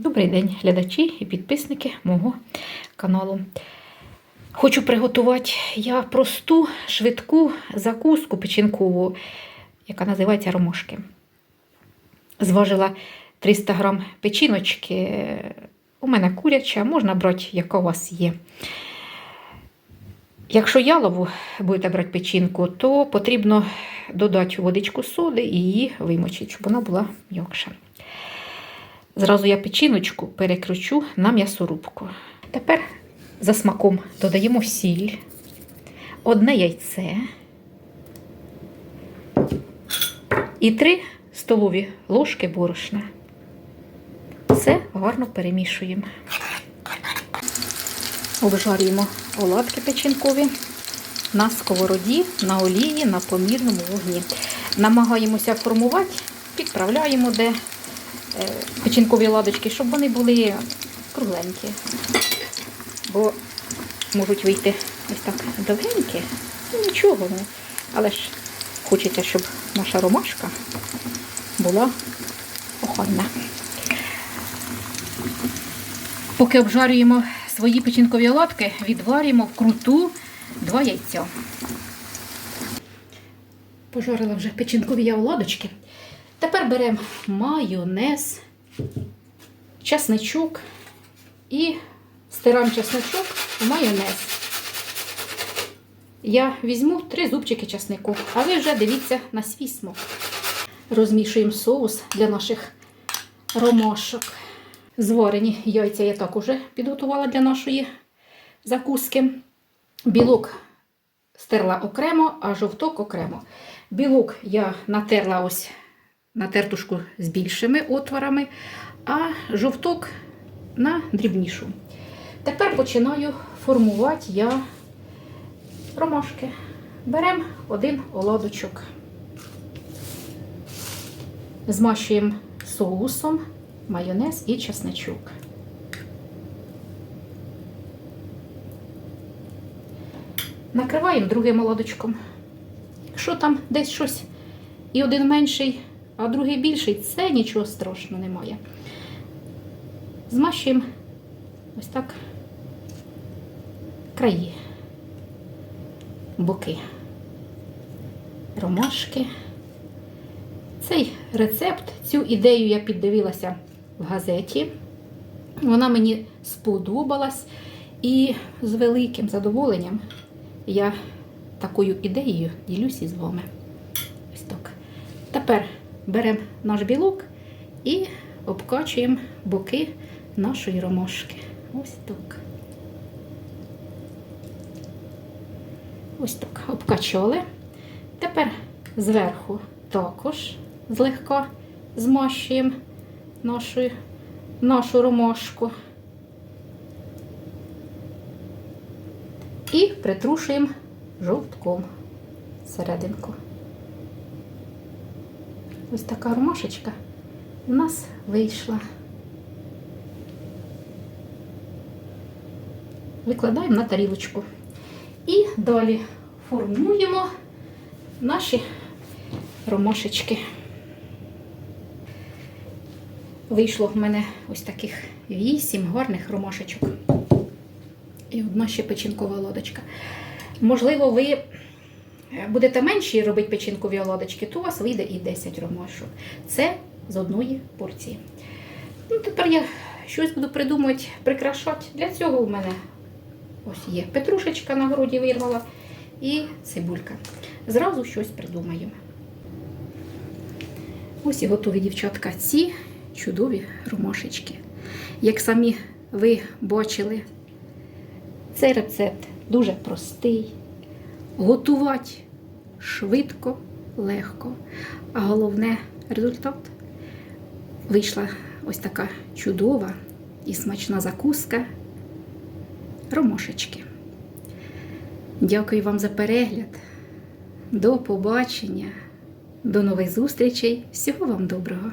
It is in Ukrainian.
Добрий день, глядачі і підписники мого каналу. Хочу приготувати я просту, швидку закуску печінкову, яка називається ромашки. Зважила 300 грам печіночки. У мене куряча, можна брати, яка у вас є. Якщо ялову будете брати печінку, то потрібно додати водичку соди і її вимочити, щоб вона була м'якша. Зразу я печіночку перекручу на м'ясорубку. Тепер за смаком додаємо сіль, одне яйце і 3 столові ложки борошна. Все гарно перемішуємо. Обжарюємо оладки печінкові на сковороді, на олії, на помірному вогні. Намагаємося формувати, підправляємо де печінкові ладочки, щоб вони були кругленькі. Бо можуть вийти ось так довгенькі. Ну, нічого, ну. але ж хочеться, щоб наша ромашка була охайна. Поки обжарюємо свої печінкові оладки, відварюємо вкруту два яйця. Пожарила вже печінкові оладочки. Тепер беремо майонез, часничок і стираємо часничок в майонез. Я візьму три зубчики часнику, а ви вже дивіться на свій смак. Розмішуємо соус для наших ромашок. Зварені яйця я так уже підготувала для нашої закуски. Білок стерла окремо, а жовток окремо. Білок я натерла ось на тертушку з більшими отворами, а жовток на дрібнішу. Тепер починаю формувати я ромашки. Беремо один оладочок, змащуємо соусом, майонез і чесничок. Накриваємо другим оладочком. Якщо там десь щось і один менший, а другий більший, це нічого страшного немає. Змащуємо ось так краї, боки, ромашки. Цей рецепт, цю ідею я піддивилася в газеті. Вона мені сподобалась і з великим задоволенням я такою ідеєю ділюся з вами. Ось так. Тепер беремо наш білок і обкачуємо боки нашої ромашки. Ось так. Ось так. Обкачали. Тепер зверху також злегка змащуємо нашу, нашу ромашку. І притрушуємо жовтком серединку. Ось така ромашечка у нас вийшла. Викладаємо на тарілочку. І далі формуємо наші ромашечки. Вийшло в мене ось таких вісім гарних ромашечок. І одна ще печінкова лодочка. Можливо, ви будете менші робити печінкові оладочки, то у вас вийде і 10 ромашок. Це з одної порції. Ну, Тепер я щось буду придумувати, прикрашати. Для цього у мене ось є петрушечка на городі вирвала і цибулька. Зразу щось придумаємо. Ось і готові, дівчатка, ці чудові ромашечки. Як самі ви бачили, цей рецепт дуже простий. Готувати швидко, легко. А головне результат вийшла ось така чудова і смачна закуска ромашечки. Дякую вам за перегляд. До побачення, до нових зустрічей. Всього вам доброго!